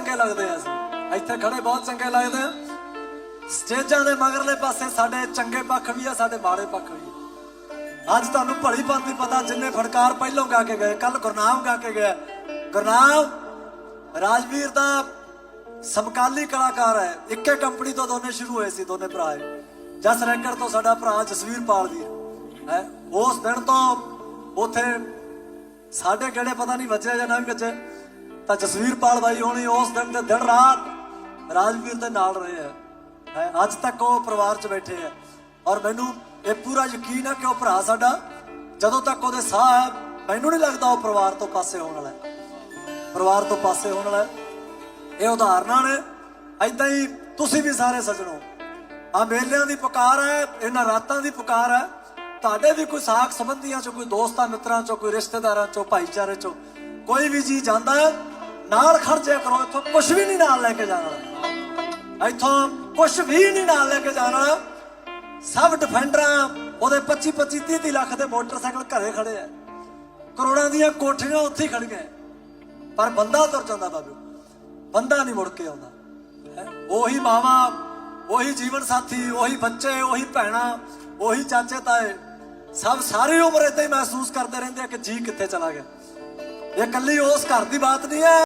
ਚੰਗੇ ਲੱਗਦੇ ਆ। ਅਸੀਂ ਇੱਥੇ ਖੜੇ ਬਹੁਤ ਚੰਗੇ ਲੱਗਦੇ ਆ। ਸਟੇਜਾਂ ਦੇ ਮਗਰਲੇ ਪਾਸੇ ਸਾਡੇ ਚੰਗੇ ਪੱਖ ਵੀ ਆ, ਸਾਡੇ ਮਾੜੇ ਪੱਖ ਵੀ ਅੱਜ ਤੁਹਾਨੂੰ ਭਲੀ ਭਾਂਤੀ ਪਤਾ, ਜਿੰਨੇ ਫੜਕਾਰ ਪਹਿਲੋਂ ਗਾ ਕੇ ਗਏ ਕੱਲ ਗੁਰਨਾਮ ਗਾ ਕੇ ਗਿਆ। ਗੁਰਨਾਮ, ਰਾਜਵੀਰ ਦਾ ਸਮਕਾਲੀ ਕਲਾਕਾਰ ਹੈ। ਇੱਕੇ ਕੰਪਨੀ ਤੋਂ ਦੋਨੇ ਸ਼ੁਰੂ ਹੋਏ ਸੀ, ਦੋਨੇ ਭਰਾ ਜਸ ਰੈਕਰ ਤੋਂ ਸਾਡਾ ਭਰਾ ਜਸਵੀਰ ਪਾਲ ਦੀ ਹੈ। ਉਸ ਦਿਨ ਤੋਂ ਉਥੇ ਸਾਡੇ ਕਿਹੜੇ ਪਤਾ ਨਹੀਂ ਵੱਜਿਆ ਜਾਂ ਨਾ ਵੀ ਵੱਜੇ ਤਾਂ ਜਸਵੀਰ ਪਾਲ ਬਾਈ ਹੋਣੀ ਉਸ ਦਿਨ ਤੇ ਦਿਨ ਰਾਤ ਰਾਜਵੀਰ ਦੇ ਨਾਲ ਰਹੇ ਹੈ, ਅੱਜ ਤੱਕ ਉਹ ਪਰਿਵਾਰ 'ਚ ਬੈਠੇ ਹੈ ਔਰ ਮੈਨੂੰ ਇਹ ਪੂਰਾ ਯਕੀਨ ਹੈ ਕਿ ਉਹ ਭਰਾ ਸਾਡਾ ਜਦੋਂ ਤੱਕ ਉਹਦੇ ਸਾਹ ਹੈ, ਮੈਨੂੰ ਨਹੀਂ ਲੱਗਦਾ ਉਹ ਪਰਿਵਾਰ ਤੋਂ ਪਾਸੇ ਹੋਣ ਵਾਲਾ ਪਰਿਵਾਰ ਤੋਂ ਪਾਸੇ ਹੋਣ ਵਾਲਾ ਇਹ ਉਦਾਹਰਨਾਂ ਨੇ। ਐਦਾਂ ਹੀ ਤੁਸੀਂ ਵੀ ਸਾਰੇ ਸਜਣੋ ਆ ਮੇਲਿਆਂ ਦੀ ਪੁਕਾਰ ਹੈ, ਇਹਨਾਂ ਰਾਤਾਂ ਦੀ ਪੁਕਾਰ ਹੈ। ਤੁਹਾਡੇ ਵੀ ਕੋਈ ਸਾਖ ਸੰਬੰਧੀਆਂ ਚੋਂ, ਕੋਈ ਦੋਸਤਾਂ ਮਿੱਤਰਾਂ ਚੋਂ, ਕੋਈ ਰਿਸ਼ਤੇਦਾਰਾਂ ਚੋਂ, ਭਾਈਚਾਰੇ ਚੋਂ ਕੋਈ ਵੀ ਜੀ ਜਾਂਦਾ ਹੈ ਨਾਲ ਖਰਚਿਆ ਕਰੋ, ਇੱਥੋਂ ਕੁਝ ਵੀ ਨਹੀਂ ਨਾਲ ਲੈ ਕੇ ਜਾਣਾ ਇੱਥੋਂ ਕੁਝ ਵੀ ਨਹੀਂ ਨਾਲ ਲੈ ਕੇ ਜਾਣਾ ਸਭ ਡਿਫੈਂਡਰਾਂ ਉਹਦੇ 25 25 30 30 ਲੱਖ ਦੇ ਮੋਟਰਸਾਈਕਲ ਘਰੇ ਖੜੇ ਆ। ਕਰੋੜਾਂ ਦੀਆਂ ਕੋਠੀਆਂ ਉੱਥੇ ਖੜੀਆਂ। ਪਰ ਬੰਦਾ ਤੁਰ ਜਾਂਦਾ ਬਾਬੂ, ਬੰਦਾ ਨਹੀਂ ਮੁੜ ਕੇ ਆਉਂਦਾ। ਉਹੀ ਮਾਵਾ, ਉਹੀ ਜੀਵਨ ਸਾਥੀ, ਉਹੀ ਬੱਚੇ, ਉਹੀ ਭੈਣਾਂ, ਉਹੀ ਚਾਚੇ ਤਾਏ, ਸਭ ਸਾਰੀ ਉਮਰ ਏਦਾਂ ਹੀ ਮਹਿਸੂਸ ਕਰਦੇ ਰਹਿੰਦੇ ਆ ਕਿ ਜੀ ਕਿੱਥੇ ਚਲਾ ਗਿਆ। ਇਹ ਕੱਲੀ ਉਸ ਘਰ ਦੀ ਬਾਤ ਨਹੀਂ ਹੈ।